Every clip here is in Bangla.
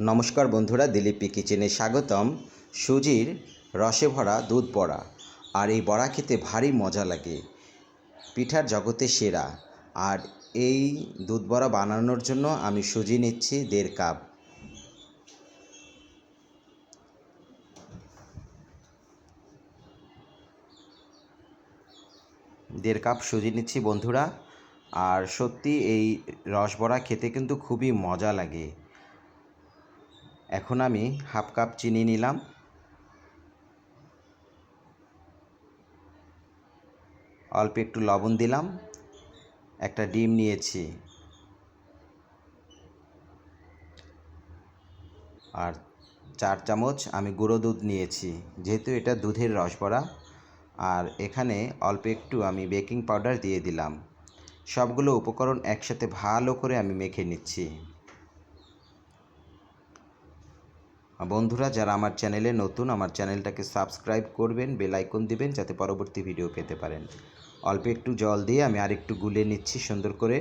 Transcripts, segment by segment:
নমস্কার বন্ধুরা, দিলীপি কিচেনে স্বাগতম। সুজির রসে ভরা দুধ বড়া, আর এই বড়া খেতে ভারী মজা লাগে। পিঠার জগতে সেরা। আর এই দুধ বড়া বানানোর জন্য আমি সুজি নিচ্ছি দেড় কাপ। দেড় কাপ সুজি নিচ্ছি বন্ধুরা। আর সত্যি এই রসবড়া খেতে কিন্তু খুবই মজা লাগে। এখন আমি হাফ কাপ চিনি নিলাম। অল্প একটু লবণ দিলাম। একটা ডিম নিয়েছি। আর চার চামচ আমি গুঁড়ো দুধ নিয়েছি। যেহেতু এটা দুধের রস রসবড়া, আর এখানে অল্প একটু আমি বেকিং পাউডার দিয়ে দিলাম। সবগুলো উপকরণ একসাথে ভালো করে আমি মেখে নিচ্ছি। বন্ধুরা, যারা আমার চ্যানেলে নতুন, আমার চ্যানেলটাকে সাবস্ক্রাইব করবেন, বেল দিবেন, যাতে পরবর্তী ভিডিও পেতে পারেন। অল্প একটু জল দিয়ে আমি আরেকটু গুলে নিচ্ছি সুন্দর করে।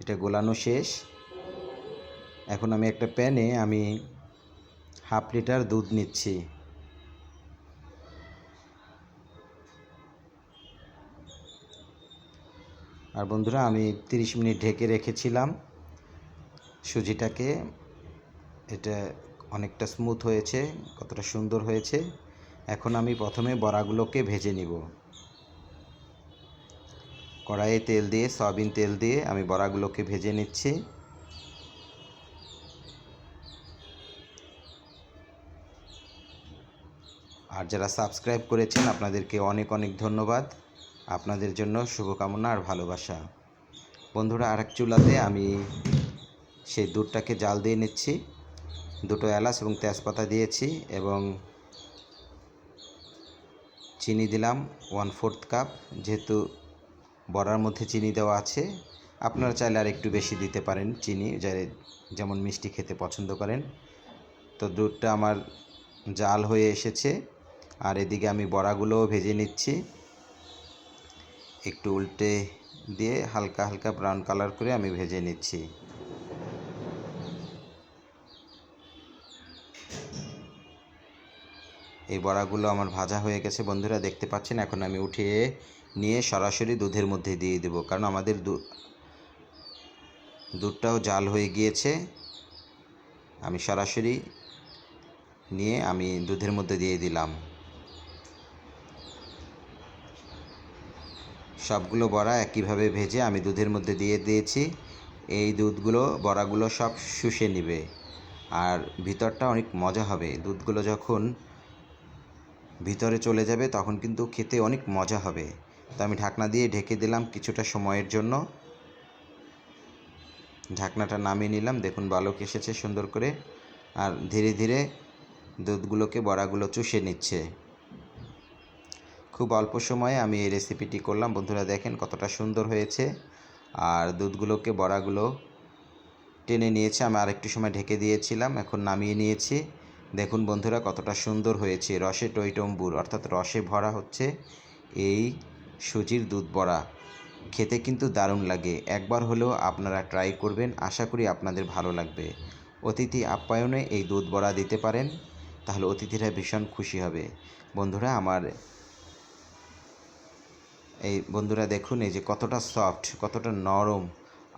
এটা গোলানো শেষ। এখন আমি একটা প্যানে আমি হাফ লিটার দুধ নিচ্ছি। আর বন্ধুরা, আমি তিরিশ মিনিট ঢেকে রেখেছিলাম। সুজিটাকে এটা অনেকটা স্মুথ হয়েছে, কতটা সুন্দর হয়েছে। এখন আমি প্রথমে বড়াগুলোকে ভেজে নিব। কড়াইয়ে তেল দিয়ে, সয়াবিন তেল দিয়ে আমি বড়াগুলোকে ভেজে নিচ্ছি। আর যারা সাবস্ক্রাইব করেছেন, আপনাদেরকে অনেক অনেক ধন্যবাদ। আপনাদের জন্য শুভকামনা আর ভালোবাসা। বন্ধুরা, আরেক চুলাতে আমি সেই দুধটাকে জাল দিয়ে নিচ্ছি। দুটো এলাচ এবং তেজপাতা দিয়েছি এবং চিনি দিলাম ওয়ান ফোর্থ কাপ যেহেতু বড়ার মধ্যে চিনি দেওয়া আছে, আপনারা চাইলে আর একটু বেশি দিতে পারেন চিনি, যারা যেমন মিষ্টি খেতে পছন্দ করেন। তো দুধটা আমার জাল হয়ে এসেছে। আর এদিকে আমি বড়াগুলোও ভেজে নিচ্ছি। একটু উল্টে দিয়ে হালকা হালকা ব্রাউন কালার করে আমি ভেজে নিচ্ছি। এই বড়াগুলো আমার ভাজা হয়ে গেছে। বন্ধুরা, দেখতে পাচ্ছেন? এখন আমি উঠিয়ে নিয়ে সরাসরি দুধের মধ্যে দিয়ে দেবো। কারণ আমাদের দুধটাও জাল হয়ে গিয়েছে। আমি সরাসরি নিয়ে আমি দুধের মধ্যে দিয়ে দিলাম। সবগুলো বড়া একইভাবে ভেজে আমি দুধের মধ্যে দিয়ে দিয়েছি। এই দুধগুলো, বড়াগুলো সব শুষে নিবে। আর ভিতরটা অনেক মজা হবে। দুধগুলো যখন ভিতরে চলে যাবে, তখন কিন্তু খেতে অনেক মজা হবে। তো আমি ঢাকনা দিয়ে ঢেকে দিলাম কিছুটা সময়ের জন্য। ঢাকনাটা নামিয়ে নিলাম। দেখুন, বালক এসেছে সুন্দর করে। আর ধীরে ধীরে দুধগুলোকে, বড়াগুলো চুষে নিচ্ছে। খুব অল্প সময়ে আমি এই রেসিপিটি করলাম। বন্ধুরা দেখেন কতটা সুন্দর হয়েছে। আর দুধগুলোকে, বড়াগুলো টেনে নিয়েছে। আমি আরেকটু সময় ঢেকে দিয়েছিলাম, এখন নামিয়ে নিয়েছি। দেখুন বন্ধুরা, কতটা সুন্দর হয়েছে। রসে টইটম্বুর, অর্থাৎ রসে ভরা হচ্ছে এই সুজির দুধ বড়া। খেতে কিন্তু দারুণ লাগে। একবার হলেও আপনারা ট্রাই করবেন। আশা করি আপনাদের ভালো লাগবে। অতিথি আপ্যায়নে এই দুধ বড়া দিতে পারেন, তাহলে অতিথিরা ভীষণ খুশি হবে। বন্ধুরা, আমার এই বন্ধুরা দেখুন, এই যে কতটা সফট কতটা নরম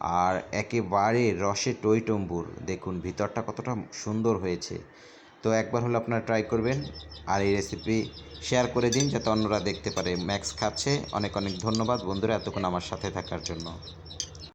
আর একেবারে রসে টইটম্বুর। দেখুন, ভিতরটা কতটা সুন্দর হয়েছে। তো একবার হলো আপনারা ট্রাই করবেন আর এই রেসিপি শেয়ার করে দিন যাতে অন্যরা দেখতে পারে। ম্যাক্স খাচ্ছে। অনেক অনেক ধন্যবাদ বন্ধুরা এতক্ষণ আমার সাথে থাকার জন্য।